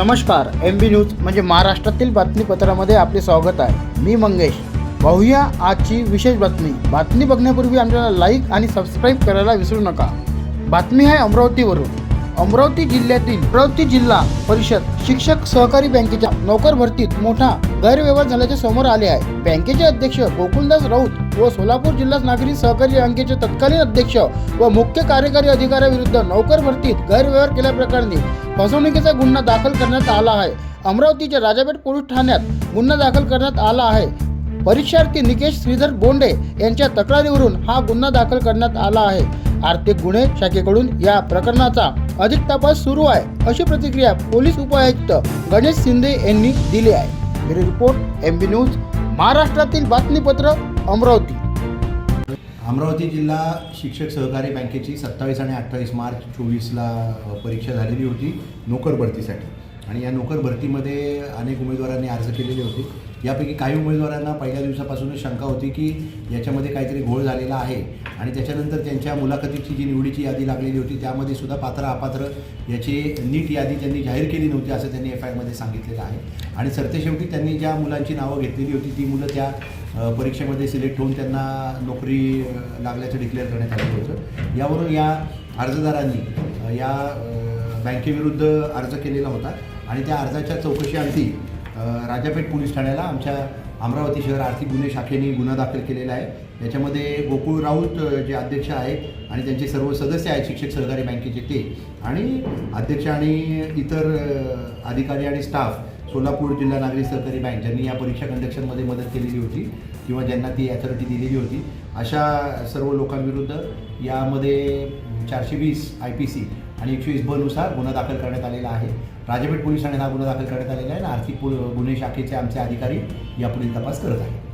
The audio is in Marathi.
नमस्कार एम बी न्यूज म्हणजे महाराष्ट्रातील बातमीपत्रामध्ये आपले स्वागत आहे. मी मंगेश. पाहूया आजची विशेष बातमी. बातमी बघण्यापूर्वी आमच्याला लाईक आणि सबस्क्राईब करायला विसरू नका. बातमी आहे अमरावतीवरून. अमरावती जिल्ह्यातील अमरावती जिल्हा परिषद शिक्षक सहकारी बँकेच्या नोकर भरतीत मोठा गैरव्यवहार झाल्याचे समोर आले आहे. बँकेचे अध्यक्ष गोकुलदास राऊत व सोलापूर जिल्हा नागरी सहकारी बँकेचे तत्कालीन अध्यक्ष व मुख्य कार्यकारी अधिकाऱ्याविरुद्ध नोकर भरतीत गैरव्यवहार केल्याप्रकरणी फसवणुकीचा गुन्हा दाखल करण्यात आला आहे. अमरावतीच्या राजापेठ पोलीस ठाण्यात गुन्हा दाखल करण्यात आला आहे. परीक्षार्थी निकेश श्रीधर बोंडे यांच्या तक्रारीवरून हा गुन्हा दाखल करण्यात आला आहे. आर्थिक गुन्हे शाखेकडून या प्रकरणाचा अधिक तपास सुरू आहे अशी प्रतिक्रिया पोलीस उपायुक्त गणेश शिंदे यांनी दिली आहे. Bureau report M B news महाराष्ट्रातील बातमीपत्र अमरावती. अमरावती जिल्हा शिक्षक सहकारी बँकेची सत्तावीस आणि अठ्ठावीस मार्च चोवीसला परीक्षा झालेली होती नोकर भरतीसाठी. आणि या नोकर भरतीमध्ये अनेक उमेदवारांनी अर्ज केलेले होते. यापैकी काही उमेदवारांना पहिल्या दिवसापासूनच शंका होती की याच्यामध्ये काहीतरी घोळ झालेला आहे आणि त्याच्यानंतर त्यांच्या मुलाखतीची जी निवडीची यादी लागलेली होती त्यामध्ये सुद्धा पात्र अपात्र याची नीट यादी त्यांनी जाहीर केली नव्हती असं त्यांनी एफ आयमध्ये सांगितलेलं आहे. आणि सरतेशेवटी त्यांनी ज्या मुलांची नावं घेतलेली होती ती मुलं त्या परीक्षेमध्ये सिलेक्ट होऊन त्यांना नोकरी लागल्याचं डिक्लेअर करण्यात आलं होतं. यावरून या अर्जदारांनी या बँकेविरुद्ध अर्ज केलेला होता आणि त्या अर्जाच्या चौकशीअंती राजापेठ पोलीस ठाण्याला आमच्या अमरावती शहर आर्थिक गुन्हे शाखेने गुन्हा दाखल केलेला आहे. याच्यामध्ये गोकुळ राऊत जे अध्यक्ष आहेत आणि त्यांचे सर्व सदस्य आहेत शिक्षक सहकारी बँकेचे ते आणि अध्यक्ष आणि इतर अधिकारी आणि स्टाफ सोलापूर जिल्हा नागरी सहकारी बँक ज्यांनी या परीक्षा कंडक्शनमध्ये मदत केलेली होती किंवा ज्यांना ती अथॉरिटी दिलेली होती अशा सर्व लोकांविरुद्ध यामध्ये चारशे वीस आय पी सी आणि एकशे वीस बनुसार गुन्हा दाखल करण्यात आलेला आहे. राजपेठ पोलीस ठाण्यात हा गुन्हा दाखल करण्यात आलेला आहे आणि आर्थिक पु- गुन्हे शाखेचे आमचे अधिकारी यापुढील तपास करत आहेत.